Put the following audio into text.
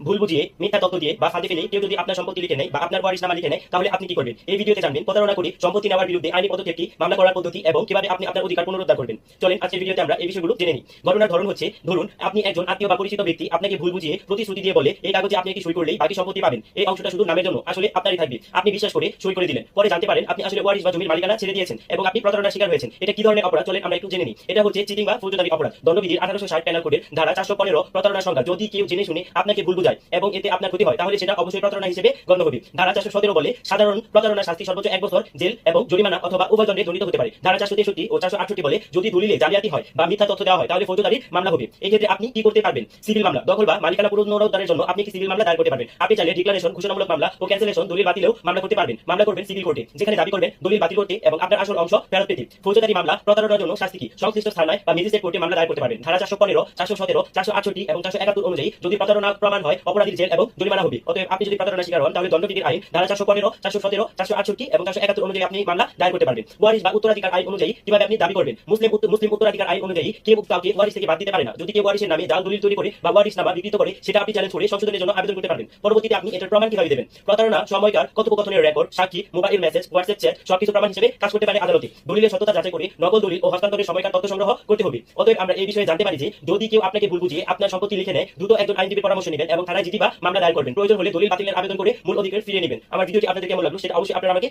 ভুল বুঝিয়ে, মিথ্যা তথ্য দিয়ে বা ফাঁদে ফেলে কেউ যদি আপনার সম্পত্তি লিখে নেয় বা আপনার ওয়ারিশনামা লিখে নেয়, তাহলে আপনি কি করবেন? এই ভিডিওতে জানবেন, প্রতারণা করে সম্পত্তি নেওয়ার বিরুদ্ধে আইনি পদক্ষেপ কি, মামলা করার পদ্ধতি এবং কীভাবে আপনি আপনার অধিকার পুনরুদ্ধার করবেন। চলেন, আজকের ভিডিওতে আমরা এই বিষয়গুলো জেনে নিই। ঘটনার ধরন হচ্ছে, ধরুন, আপনি একজন আত্মীয় বা পরিচিত ব্যক্তি আপনাকে ভুল বুঝিয়ে প্রতিশ্রুতি দিয়ে বলে, এই কাগজে আপনি কি সই করলেই বাকি সম্পত্তি পাবেন। এই অংশটা শুধু নামের জন্য, আসলে আপনারই থাকবে। আপনি বিশ্বাস করে সই করে দিলেন। পরে জানতে পারেন, আপনি আসলে ওয়ারিশ বা জমির মালিকানা ছেড়ে দিয়েছেন এবং আপনি প্রতারণার শিকার হয়েছেন। এটা কি ধরনের অপরাধ? চলেন, আমরা একটু জেনে নিই। এটা হচ্ছে চিটিং বা ফৌজদারি অপরাধ। দণ্ডবিধির আঠারোশো ষাট প্যানাল কোডের ধারা চারশো পনেরো প্রতারণার সংখ্যা যদি কেউ জেনে শুনে আপনাকে ভুল বুঝায় এবং এতে আপনার ক্ষতি হয়, তাহলে সেটা অবশ্যই প্রতারণা হিসেবে গণ্য হবে। ধারা চারশো সতেরো বলে, সাধারণ প্রতারণার শাস্তি সর্বোচ্চ এক বছর জেল এবং জরিমানা অথবা উভয় দণ্ডে দণ্ডিত হতে পারে। ধারা চারশো তেষট্টি ও চারশো আটষট্টি বলে, যদি দলিলে জালিয়াতি হয় বা মিথ্যা তথ্য দেওয়া হয়, তাহলে ফৌজদারি মামলা হবে। এই ক্ষেত্রে আপনি কি করতে পারবেন? সিভিল মামলা, দখল বা মালিকানা পুনরুদ্ধারের জন্য আপনি কি সিভিল মামলা দায়ের করতে পারবেন? আপনি চাইলে ডিক্লারেশন ঘোষণামূলক মামলা ও ক্যান্সেলেশন দলিল বাতিলেও মামলা করতে পারবেন। মামলা করবেন সিভিল কোর্টে, যেখানে দাবি করবেন দলিল বাতিল করতে এবং আপনার আসল অংশ ফেরত পেতে। ফৌজদারি মামলা প্রতারণার জন্য শাস্তি কি? সংশ্লিষ্ট থানায় বা ম্যাজিস্ট্রেট কোর্টে মামলা দায়ের করতে পারবেন। ধারা চারশো পনেরো, চারশো সতেরো, চারশো আটষট্টি এবং চারশো একাত্তর অনুযায়ী যদি প্রতারণা প্রমাণ হয় অপরাধীর জেল এবং জরিমানা হবে। অতএব আপনি যদি প্রতারণা শিকার হন, তাহলে দণ্ডবিধির আইন ধারা চারশো পনেরো, চারশো সতেরো, চারশো আটষট্টি এবং চারশো একাত্তর অনুযায়ী আপনি মামলা দায়ের করতে পারবেন। ওয়ারিশ বা উত্তরাধিকার আইন অনুযায়ী কীভাবে আপনি দাবি করবেন? মুসলিম মুসলিম উত্তরাধিকার আইন অনুযায়ী কেউ কাউকে ওয়ারিশ থেকে বাদ দিতে পারে না। যদি কেউ ওয়ারিশের নামে জাল দলিল তৈরি করে বা ওয়ারিশ নামা বিকৃত করে, সেটা আপনি চ্যালেঞ্জ করে সংশোধনের জন্য আবেদন করতে পারবেন। পরবর্তীতে আপনি এটার প্রমাণ কীভাবে দেবেন? প্রতারণা সময়কার কথোপকথনের রেকর্ড সাক্ষী মোবাইল মেসেজ হোয়াটসঅ্যাপ চ্যাট সবকিছু প্রমাণ হিসেবে কাজ করতে পারে আদালতে। দলিলের সত্যতা যাচাই করে নকল দলিল ও হস্তান্তরের সময়কার তথ্য সংগ্রহ করতে হবে। অতএব আমরা এই বিষয়ে জানতে পারি যে যদি কেউ আপনাকে ভুল বুঝিয়ে আপনার সম্পত্তি লিখে নেয়, দ্রুত একজন আইনজীবীর পরামর্শ নেবেন এবং থানায় জিডি বা মামলা দায়ের করবেন। প্রয়োজন হলে দলিল বাতিলের আবেদন করে মূল অধিকার ফিরিয়ে নেবেন। আমার ভিডিওটি আপনাদের কেমন লাগল সেটা অবশ্যই আপনারা আমাকে